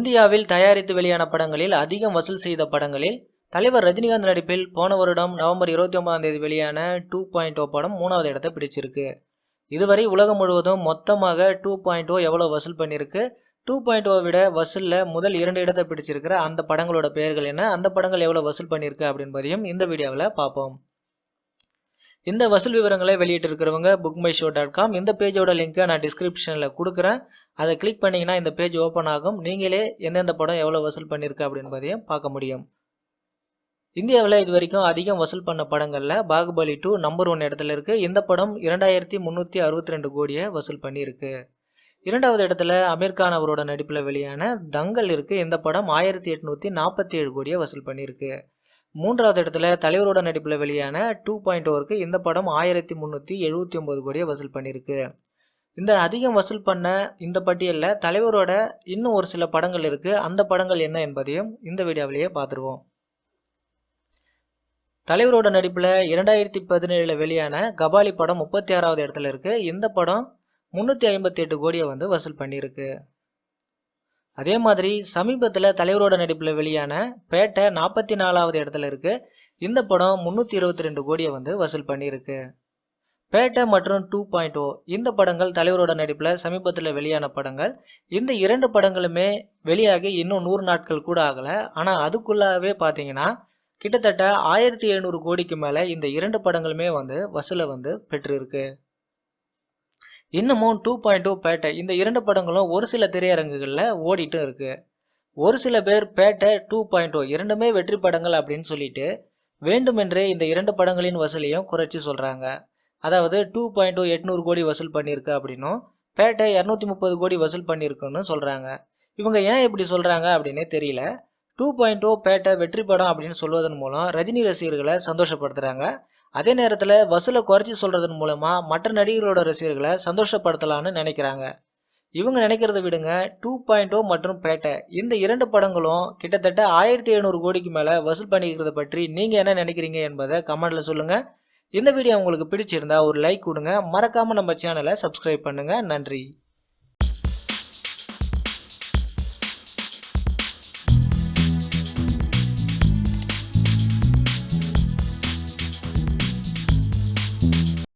இந்தியாவில் தயாரித்து வெளியான படங்களில் அதிகம் வசூல் செய்த படங்களில் தலைவர் ரஜினிகாந்த் நடிப்பில் போன வருடம் நவம்பர் இருபத்தி ஒன்பதாம் தேதி வெளியான டூ பாயிண்ட் ஓ படம் மூணாவது இடத்தை பிடிச்சிருக்கு. இதுவரை உலகம் முழுவதும் மொத்தமாக டூ பாயிண்ட் ஓ எவ்வளோ வசூல் பண்ணியிருக்கு? டூ பாயிண்ட் ஓ விட வசூலில் முதல் இரண்டு இடத்தை பிடிச்சிருக்கிற அந்த படங்களோட பெயர்கள் என்ன? அந்த படங்கள் எவ்வளோ வசூல் பண்ணியிருக்கு அப்படின்பதையும் இந்த வீடியோவில் பார்ப்போம். இந்த வசூல் விவரங்களை வெளியிட்டிருக்கிறவங்க Book My Show dot com இந்த பேஜோட லிங்க்கை நான் டிஸ்கிரிப்ஷனில் கொடுக்குறேன். அதை கிளிக் பண்ணிங்கன்னா இந்த பேஜ் ஓப்பன் ஆகும். நீங்களே எந்தெந்த படம் எவ்வளோ வசூல் பண்ணியிருக்கு அப்படின்பதையும் பார்க்க முடியும். இந்தியாவில் இது வரைக்கும் அதிகம் வசூல் பண்ண படங்களில் பாகுபலி டூ நம்பர் ஒன் இடத்துல இருக்குது இந்த படம் இரண்டாயிரத்தி முந்நூற்றி அறுபத்தி ரெண்டு கோடியை வசூல் பண்ணியிருக்கு. இரண்டாவது இடத்துல அமீர் கான் அவரோட நடிப்பில் வெளியான தங்கல் இருக்குது இந்த படம் ஆயிரத்தி எட்நூற்றி நாற்பத்தி ஏழு கோடியை வசூல் பண்ணியிருக்கு. மூன்றாவது இடத்துல தலைவரோட நடிப்பில் வெளியான டூ பாயிண்ட் ஓருக்கு இந்த படம் ஆயிரத்தி முந்நூற்றி எழுபத்தி ஒம்பது கோடியை வசூல் பண்ணியிருக்கு. இந்த அதிகம் வசூல் பண்ண இந்த பட்டியலில் தலைவரோட இன்னும் ஒரு சில படங்கள் இருக்குது அந்த படங்கள் என்ன என்பதையும் இந்த வீடியோவிலேயே பார்த்துருவோம். தலைவரோட நடிப்பில் இரண்டாயிரத்தி பதினேழில் வெளியான கபாலி படம் முப்பத்தி ஆறாவது இடத்துல இருக்குது இந்த படம் முந்நூற்றி ஐம்பத்தி எட்டு கோடியை வந்து வசூல் பண்ணியிருக்கு. அதே மாதிரி சமீபத்தில் தலைவரோட நடிப்பில் வெளியான பேட்டை நாற்பத்தி நாலாவது இடத்துல இருக்குது இந்த படம் முந்நூற்றி இருபத்தி ரெண்டு கோடியை வந்து வசூல் பண்ணியிருக்கு. பேட்டை மற்றும் டூ பாயிண்ட் ஓ இந்த படங்கள் தலைவரோட நடிப்பில் சமீபத்தில் வெளியான படங்கள். இந்த இரண்டு படங்களுமே வெளியாகி இன்னும் நூறு நாட்கள் கூட ஆகலை. ஆனால் அதுக்குள்ளாவே பார்த்தீங்கன்னா கிட்டத்தட்ட ஆயிரத்தி எழுநூறு கோடிக்கு மேலே இந்த இரண்டு படங்களுமே வந்து வசூலை வந்து பெற்றிருக்கு. இன்னமும் டூ பாயிண்ட் டூ பேட்டை இந்த இரண்டு படங்களும் ஒரு சில திரையரங்குகளில் ஓடிட்டும் இருக்கு. ஒரு சில பேர் பேட்டை டூ பாயிண்ட் டூ இரண்டுமே வெற்றி படங்கள் அப்படின்னு சொல்லிட்டு வேண்டுமென்றே இந்த இரண்டு படங்களின் வசூலையும் குறைச்சி சொல்கிறாங்க அதாவது டூ பாயிண்ட் டூ எட்நூறு கோடி வசூல் பண்ணியிருக்கு அப்படின்னும் பேட்டை இரநூத்தி முப்பது கோடி வசூல் பண்ணியிருக்குன்னு சொல்கிறாங்க இவங்க ஏன் இப்படி சொல்கிறாங்க அப்படின்னே தெரியல. டூ பாயிண்ட் ஓ பேட்டை வெற்றி படம் அப்படின்னு சொல்வதன் மூலம் ரஜினி ரசிகர்களை சந்தோஷப்படுத்துகிறாங்க அதே நேரத்தில் வசூலை குறைச்சி சொல்கிறதன் மூலமாக மற்ற நடிகர்களோட ரசிகர்களை சந்தோஷப்படுத்தலான்னு நினைக்கிறாங்க. இவங்க நினைக்கிறத விடுங்க டூ பாயிண்ட் ஓ மற்றும் பேட்டை. இந்த இரண்டு படங்களும் கிட்டத்தட்ட ஆயிரத்தி எழுநூறு கோடிக்கு மேலே வசூல் பண்ணிக்கிறத பற்றி நீங்கள் என்ன நினைக்கிறீங்க என்பதை கமெண்டில் சொல்லுங்கள் இந்த வீடியோ உங்களுக்கு பிடிச்சிருந்தா ஒரு லைக் கொடுங்க. மறக்காமல் நம்ம சேனலை சப்ஸ்கிரைப் பண்ணுங்கள் நன்றி.